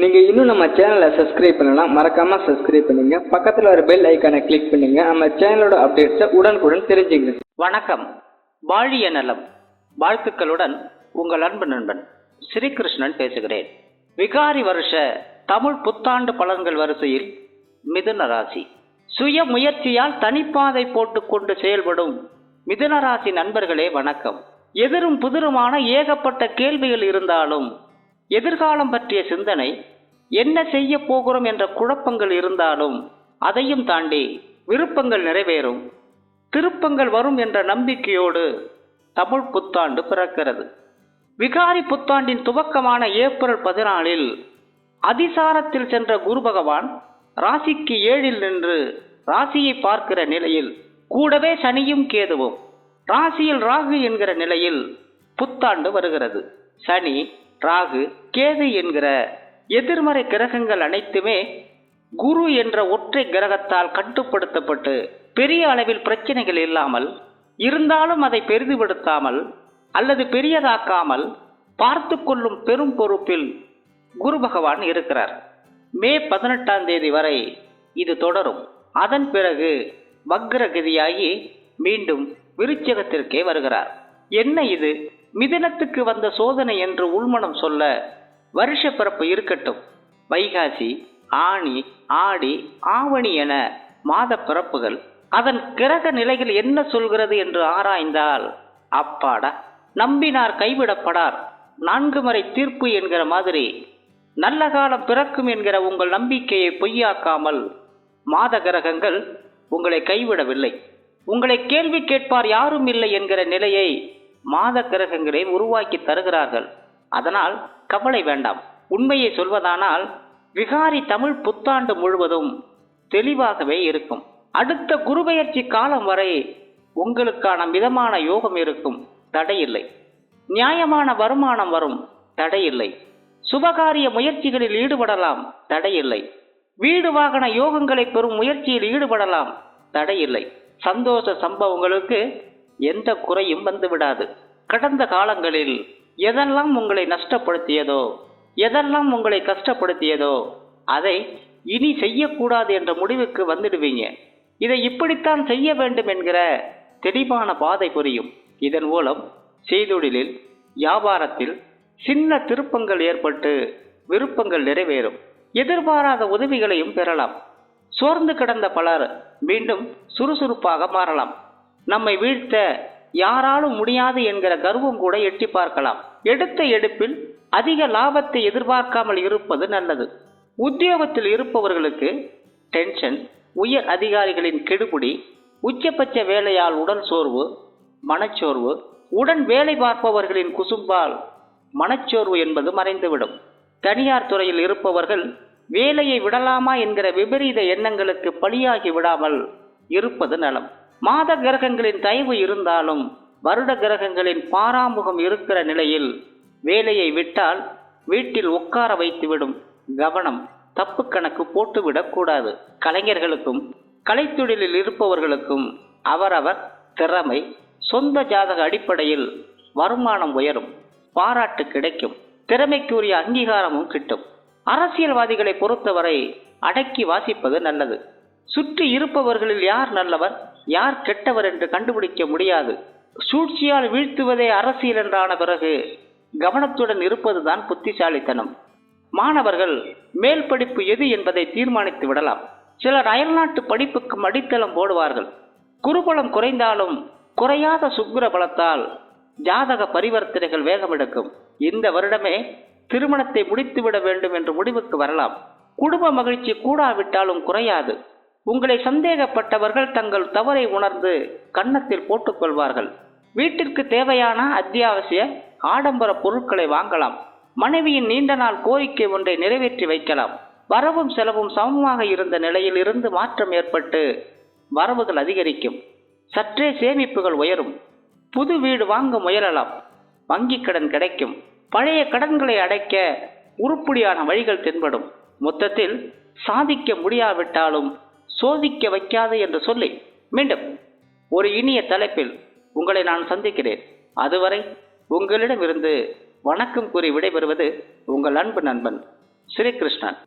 நீங்கள் இன்னும் நம்ம சேனலை சப்ஸ்கிரைப் பண்ணலாம் மறக்காம சப்ஸ்கிரைப் பண்ணுங்க. பக்கத்தில் வர பெல் ஐக்கானை கிளிக் பண்ணுங்க. நம்ம சேனலோட அப்டேட்ஸை உடனுக்குடன் தெரிஞ்சுங்க வணக்கம். வாழிய நலம் வாழ்த்துக்களுடன் உங்கள் அன்பு நண்பன் ஸ்ரீகிருஷ்ணன் பேசுகிறேன். விகாரி வருஷ தமிழ் புத்தாண்டு பலன்கள் வரிசையில் மிதுன ராசி. சுய முயற்சியால் தனிப்பாதை போட்டுக்கொண்டு செயல்படும் மிதுன ராசி நண்பர்களே வணக்கம். எதிரும் புதிருமான ஏகப்பட்ட கேள்விகள் இருந்தாலும் எதிர்காலம் பற்றிய சிந்தனை என்ன செய்ய போகிறோம் என்ற குழப்பங்கள் இருந்தாலும் அதையும் தாண்டி விருப்பங்கள் நிறைவேறும். திருப்பங்கள் வரும் என்ற நம்பிக்கையோடு தமிழ் புத்தாண்டு பிறக்கிறது. விகாரி புத்தாண்டின் துவக்கமான ஏப்ரல் பதினாலில் அதிசாரத்தில் சென்ற குரு பகவான் ராசிக்கு ஏழில் நின்று ராசியை பார்க்கிற நிலையில் கூடவே சனியும் கேதுவும் ராசியில் ராகு என்கிற நிலையில் புத்தாண்டு வருகிறது. சனி ராகு கேது என்கிற எதிர்மறை கிரகங்கள் அனைத்துமே குரு என்ற ஒற்றை கிரகத்தால் கட்டுப்படுத்தப்பட்டு பெரிய அளவில் பிரச்சனைகள் இல்லாமல் இருந்தாலும் அதை பெரிதுபடுத்தாமல் அல்லது பெரியதாக்காமல் பார்த்து கொள்ளும் பெரும் பொறுப்பில் குரு பகவான் இருக்கிறார். மே பதினெட்டாம் தேதி வரை இது தொடரும். அதன் பிறகு வக்ரகதியாகி மீண்டும் விருச்சகத்திற்கே வருகிறார். என்ன இது? மிதினத்துக்கு வந்த சோதனை என்று உள்மனம் சொல்ல வருஷ பிறப்பு இருக்கட்டும். வைகாசி ஆணி ஆடி ஆவணி என மாத பிறப்புகள். அதன் கிரக நிலைகள் என்ன சொல்கிறது என்று ஆராய்ந்தால் அப்பாடா நம்பினார் கைவிடப்படார். நான்கு முறை தீர்ப்பு என்கிற மாதிரி நல்ல காலம் பிறக்கும் என்கிற உங்கள் நம்பிக்கையை பொய்யாக்காமல் மாத கிரகங்கள் உங்களை கைவிடவில்லை. உங்களை கேள்வி கேட்பார் யாரும் இல்லை என்கிற நிலையை மாத கிரகங்களை உருவாக்கி தருகிறார்கள். அதனால் கவலை வேண்டாம். உண்மையை சொல்வதானால் விகாரி தமிழ் புத்தாண்டு முழுவதும் தெளிவாகவே இருக்கும். அடுத்த குருபெயர்ச்சி காலம் வரை உங்களுக்கான மிதமான யோகம் இருக்கும். தடையில்லை. நியாயமான வருமானம் வரும். தடையில்லை. சுபகாரிய முயற்சிகளில் ஈடுபடலாம். தடையில்லை. வீடு வாகன யோகங்களை பெறும் முயற்சியில் ஈடுபடலாம். தடையில்லை. சந்தோஷ சம்பவங்களுக்கு எந்த குறையும் வந்துவிடாது கடந்த காலங்களில் எதெல்லாம் உங்களை நஷ்டப்படுத்தியதோ எதெல்லாம் உங்களை கஷ்டப்படுத்தியதோ அதை இனி செய்யக்கூடாது என்ற முடிவுக்கு வந்துடுவீங்க. இதை இப்படித்தான் செய்ய வேண்டும் என்கிற தெளிவான பாதை புரியும். இதன் மூலம் செய்தொழிலில் வியாபாரத்தில் சின்ன திருப்பங்கள் ஏற்பட்டு விருப்பங்கள் நிறைவேறும். எதிர்பாராத உதவிகளையும் பெறலாம். சோர்ந்து கிடந்த பலர் மீண்டும் சுறுசுறுப்பாக மாறலாம். நம்மை வீழ்த்த யாராலும் முடியாது என்கிற கர்வம் கூட எட்டி பார்க்கலாம். எடுத்த எடுப்பில் அதிக லாபத்தை எதிர்பார்க்காமல் இருப்பது நல்லது. உத்தியோகத்தில் இருப்பவர்களுக்கு டென்ஷன் உயர் அதிகாரிகளின் கெடுபிடி உச்சபட்ச வேலையால் உடல் சோர்வு மனச்சோர்வு உடன் வேலை பார்ப்பவர்களின் குசும்பால் மனச்சோர்வு என்பது மறைந்துவிடும். தனியார் துறையில் இருப்பவர்கள் வேலையை விடலாமா என்கிற விபரீத எண்ணங்களுக்கு பலியாகி விடாமல் இருப்பது நலம். மாத கிரகங்களின் தயவு இருந்தாலும் வருட கிரகங்களின் பாராமுகம் இருக்கிற நிலையில் வேலையை விட்டால் வீட்டில் உட்கார வைத்துவிடும் கவனம் தப்பு கணக்கு போட்டுவிடக்கூடாது கலைஞர்களுக்கும் கலைத்தொழிலில் இருப்பவர்களுக்கும் அவரவர் திறமை சொந்த ஜாதக அடிப்படையில் வருமானம் உயரும் பாராட்டு கிடைக்கும் திறமைக்குரிய அங்கீகாரமும் கிட்டும். அரசியல்வாதிகளை பொறுத்தவரை அடக்கி வாசிப்பது நல்லது. சுற்றி இருப்பவர்களில் யார் நல்லவர்? யார் கெட்டவர் என்று கண்டுபிடிக்க முடியாது. சூழ்ச்சியால் வீழ்த்துவதே அரசியல் என்றான பிறகு கவனத்துடன் இருப்பதுதான் புத்திசாலித்தனம். மாணவர்கள் மேல் படிப்பு எது என்பதை தீர்மானித்து விடலாம். சிலர் அயல்நாட்டு படிப்புக்கு அடித்தளம் போடுவார்கள். குருபலம் குறைந்தாலும் குறையாத சுக்கிர பலத்தால் ஜாதக பரிவர்த்தனைகள் வேகமெடுக்கும். இந்த வருடமே திருமணத்தை முடித்துவிட வேண்டும் என்று முடிவுக்கு வரலாம். குடும்ப மகிழ்ச்சி கூடாவிட்டாலும் குறையாது. உங்களை சந்தேகப்பட்டவர்கள் தங்கள் தவறை உணர்ந்து கன்னத்தில் போட்டுக்கொள்வார்கள். வீட்டிற்கு தேவையான அத்தியாவசிய ஆடம்பர பொருட்களை வாங்கலாம். மனைவியின் நீண்ட நாள் கோரிக்கை ஒன்றை நிறைவேற்றி வைக்கலாம். வரவும் செலவும் சமமாக இருந்த நிலையில் இருந்து மாற்றம் ஏற்பட்டு வரவுகள் அதிகரிக்கும். சற்றே சேமிப்புகள் உயரும். புது வீடு வாங்க முயலலாம். வங்கி கடன் கிடைக்கும். பழைய கடன்களை அடைக்க உருப்படியான வழிகள் தென்படும். மொத்தத்தில் சாதிக்க முடியாவிட்டாலும் சோதிக்க வைக்காது என்று சொல்லி மீண்டும் ஒரு இனிய தலைப்பில் உங்களை நான் சந்திக்கிறேன். அதுவரை உங்களிடமிருந்து வணக்கம் கூறி விடைபெறுவது உங்கள் அன்பு நண்பன் ஸ்ரீகிருஷ்ணன்.